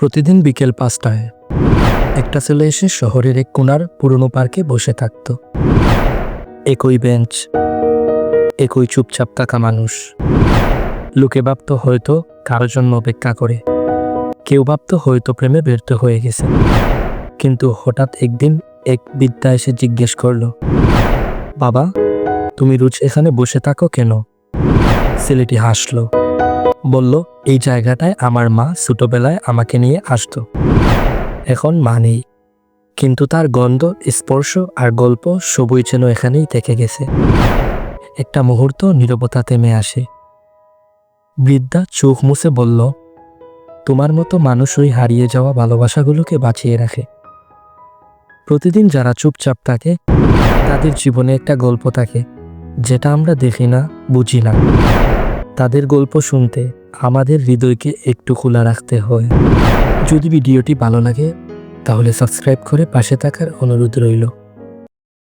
প্রতিদিন বিকেল পাঁচটায়। একটা ছেলে এসে শহরের এক কোনার পুরনো পার্কে বসে থাকত। একই বেঞ্চ, একই চুপচাপ থাকা মানুষ। লোকে ভাবত হয়তো কারোর জন্য অপেক্ষা করে। কেউ ভাবত হয়তো প্রেমে ব্যর্থ হয়ে গেছে। কিন্তু হঠাৎ একদিন এক বিদ্যা এসে জিজ্ঞেস করল, বাবা, তুমি রোজ এখানে বসে থাকো কেন? ছেলেটি হাসলো বলল, এই জায়গাটায় আমার মা ছোটবেলায় আমাকে নিয়ে আসতো। এখন মা নেই। কিন্তু তার গন্ধ, স্পর্শ আর গল্প সবই যেন এখানেই থেকে গেছে। একটা মুহূর্ত নীরবতা থেমে আসে। বৃদ্ধা চোখ মুছে বলল, তোমার মতো মানুষ ওই হারিয়ে যাওয়া ভালোবাসাগুলোকে বাঁচিয়ে রাখে। প্রতিদিন যারা চুপচাপ থাকে, তাদের জীবনে একটা গল্প থাকে, যেটা আমরা দেখি না, বুঝি না। তাদের গল্প শুনতে আমাদের হৃদয়কে একটু খোলা রাখতে হয়। যদি ভিডিওটি ভালো লাগে, তাহলে সাবস্ক্রাইব করে পাশে থাকার অনুরোধ রইল।